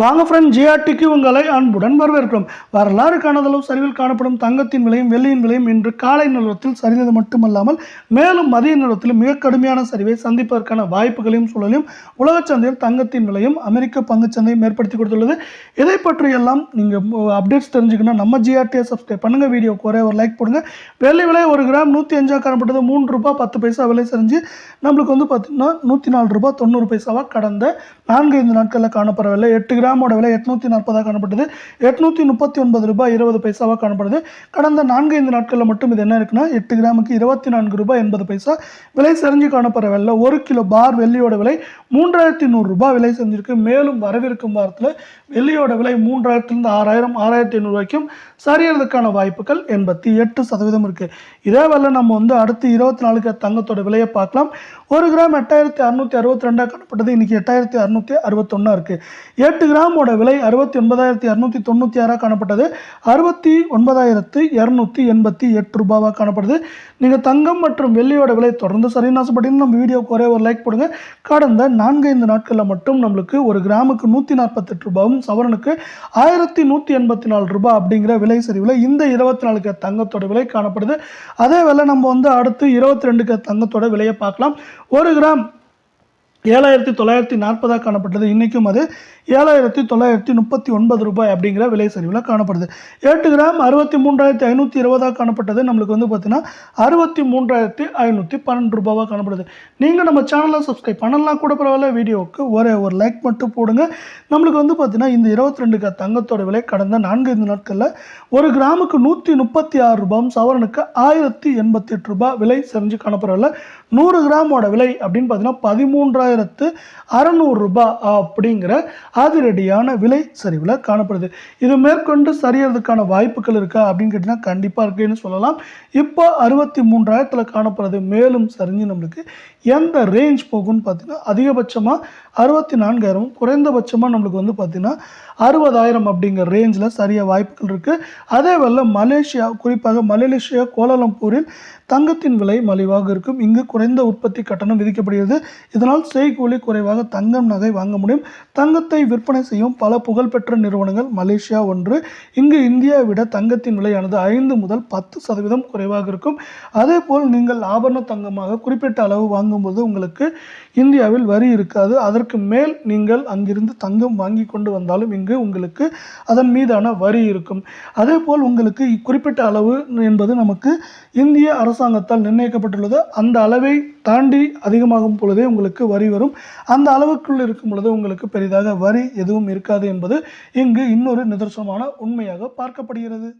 வாங்க ஃப்ரெண்ட் ஜிஆர்டிக்கு உங்களை அன்புடன் வரவேற்கிறோம். வரலாறு காணதளவு சரிவில் காணப்படும் தங்கத்தின் விலையும் வெள்ளியின் விலையும் இன்று காலை நிலவரத்தில் சரிந்தது மட்டுமல்லாமல் மேலும் மதிய நிலவரத்தில் மிக கடுமையான சரிவை சந்திப்பதற்கான வாய்ப்புகளையும் சூழலையும் உலக சந்தையில் தங்கத்தின் விலையும் அமெரிக்க பங்குச் சந்தையும் ஏற்படுத்தி கொடுத்துள்ளது. இதை பற்றி எல்லாம் நீங்கள் அப்டேட்ஸ் தெரிஞ்சுக்கணும் நம்ம ஜிஆர்டியை சப்ஸ்கிரைப் பண்ணுங்கள் வீடியோக்கு ஒரே ஒரு லைக் போடுங்க. வெள்ளி விலை ஒரு கிராம் நூற்றி அஞ்சாக காணப்பட்டது மூன்று ரூபாய் பத்து பைசா விலை செஞ்சு நம்மளுக்கு வந்து பார்த்திங்கன்னா நூற்றி நாலு ரூபாய் தொண்ணூறு பைசாவாக கடந்த நான்கு ஐந்து நாட்களில் காணப்படவில்லை. எட்டு கிராம் கிராமோட விலை எட்நூற்றி நாற்பதாக காணப்பட்டது. எட்நூற்றி முப்பத்தி ஒன்பது ரூபாய் இருபது பைசாவாக காணப்படுது. கடந்த நான்கு ஐந்து நாட்களில் மட்டும் இது என்ன இருக்குன்னா எட்டு கிராமுக்கு இருபத்தி நான்கு ரூபாய் எண்பது பைசா விலை செறிஞ்சு காணப்படுற காணப்படவில்லை ஒரு கிலோ பார் வெள்ளியோட விலை மூன்றாயிரத்தி நூறு ரூபாய் விலை செஞ்சிருக்கு மேலும் வரவிருக்கும் வாரத்தில் வெள்ளியோட விலை மூன்றாயிரத்துலேருந்து ஆறாயிரம் ஆறாயிரத்தி ஐநூறு வரைக்கும் சரியறதுக்கான வாய்ப்புகள் எண்பத்தி எட்டு சதவீதம் இருக்குது இதே வேலை நம்ம வந்து அடுத்து இருபத்தி நாலுக்கு தங்கத்தோட விலையை பார்க்கலாம். ஒரு கிராம் எட்டாயிரத்தி அறுநூற்றி அறுபத்தி ரெண்டாக காணப்பட்டது. இன்றைக்கி எட்டாயிரத்தி அறுநூற்றி அறுபத்தொன்னா இருக்குது எட்டு கிராமோட விலை அறுபத்தி ஒன்பதாயிரத்தி இரநூத்தி தொண்ணூற்றி ஆறாக காணப்பட்டது. அறுபத்தி ஒன்பதாயிரத்து இரநூத்தி எண்பத்தி எட்டு ரூபாவாக காணப்படுது. நீங்கள் தங்கம் மற்றும் வெள்ளியோட விலை தொடர்ந்து சரின்னு ஆசைப்பட்டீங்கன்னா நம்ம வீடியோக்கு ஒரே ஒரு லைக் போடுங்க. கடந்த நான்கைந்து நாட்களில் மட்டும் நம்மளுக்கு ஒரு கிராமுக்கு நூற்றி நாற்பத்தெட்டு ரூபாயும் சவரனுக்கு ஆயிரத்தி நூற்றி எண்பத்தி நாலு ரூபாய் அப்படிங்கிற விலை சரிவில் இந்த இருபத்தி நாலுக்கு தங்கத்தோட விலை காணப்படுது. அதே வேலை நம்ம வந்து அடுத்து இருபத்தி ரெண்டுக்கு தங்கத்தோட விலையை பார்க்கலாம். ஒரு கிராம் ஏழாயிரத்தி தொள்ளாயிரத்தி நாற்பதாக காணப்பட்டது. இன்றைக்கும் அது ஏழாயிரத்தி தொள்ளாயிரத்தி முப்பத்தி ஒன்பது ரூபாய் அப்படிங்கிற விலை சரிவில் காணப்படுது. எட்டு கிராம் அறுபத்தி மூன்றாயிரத்தி ஐநூற்றி இருபதாக காணப்பட்டது நம்மளுக்கு வந்து பார்த்தீங்கன்னா அறுபத்தி மூன்றாயிரத்தி ஐநூற்றி பன்னெண்டு ரூபாவாக காணப்படுது. நீங்கள் நம்ம சேனலை சப்ஸ்கிரைப் பண்ணலாம் கூட பரவாயில்ல. வீடியோவுக்கு ஒரே ஒரு லைக் மட்டும் போடுங்க. நம்மளுக்கு வந்து பார்த்தீங்கன்னா இந்த இருபத்தி ரெண்டு தங்கத்தோட விலை கடந்த நான்கு ஐந்து நாட்களில் ஒரு கிராமுக்கு நூற்றி முப்பத்தி ஆறு ரூபாயும் சவரனுக்கு ஆயிரத்தி எண்பத்தி எட்டு ரூபாய் விலை செஞ்சு காணப்படவில்லை. நூறு கிராமோட விலை அப்படின்னு பார்த்தீங்கன்னா பதிமூன்றாயிரம் அறநூறு அறநூறுரூபா அப்படிங்கிற அதிரடியான விலை சரிவில் காணப்படுது. இது மேற்கொண்டு சரியறதுக்கான வாய்ப்புகள் இருக்கா அப்படின்னு கேட்டிங்கன்னா கண்டிப்பாக இருக்குன்னு சொல்லலாம். இப்போ அறுபத்தி மூன்றாயிரத்தில் காணப்படுறது மேலும் சரிஞ்சு நம்மளுக்கு எந்த ரேஞ்ச் போகும்னு பார்த்தீங்கன்னா அதிகபட்சமாக அறுபத்தி நான்காயிரமும் குறைந்தபட்சமாக நம்மளுக்கு வந்து பார்த்திங்கன்னா அறுபதாயிரம் அப்படிங்கிற ரேஞ்சில் சரிய வாய்ப்புகள் இருக்குது அதே வேளை மலேசியா குறிப்பாக மலேசியா கோலாலம்பூரில் தங்கத்தின் விலை மலிவாக இருக்கும். இங்கு குறைந்த உற்பத்தி கட்டணம் விதிக்கப்படுகிறது. இதனால் செய் செய்கூலி குறைவாக தங்கம் நகை வாங்க முடியும். தங்கத்தை விற்பனை செய்யும் பல புகழ்பெற்ற நிறுவனங்கள் மலேசியா ஒன்று. இங்கு இந்தியாவை விட தங்கத்தின் விலையானது ஐந்து முதல் பத்து சதவீதம் குறைவாக இருக்கும். அதே போல் நீங்கள் ஆபரண தங்கமாக குறிப்பிட்ட அளவு வாங்கும்போது உங்களுக்கு இந்தியாவில் வரி இருக்காது. அதற்கு மேல் நீங்கள் அங்கிருந்து தங்கம் வாங்கி கொண்டு வந்தாலும் இங்கு உங்களுக்கு அதன் மீதான வரி இருக்கும். அதே போல் உங்களுக்கு குறிப்பிட்ட அளவு என்பது நமக்கு இந்திய அரசாங்கத்தால் நிர்ணயிக்கப்பட்டுள்ளது. அந்த அளவை தாண்டி அதிகமாகும் பொழுதே உங்களுக்கு வரி வரும். அந்த அளவுக்குள் இருக்கும் பொழுது உங்களுக்கு பெரிதாக வரி எதுவும் இருக்காது என்பது இங்கு இன்னொரு நிதர்சனமான உண்மையாக பார்க்கப்படுகிறது.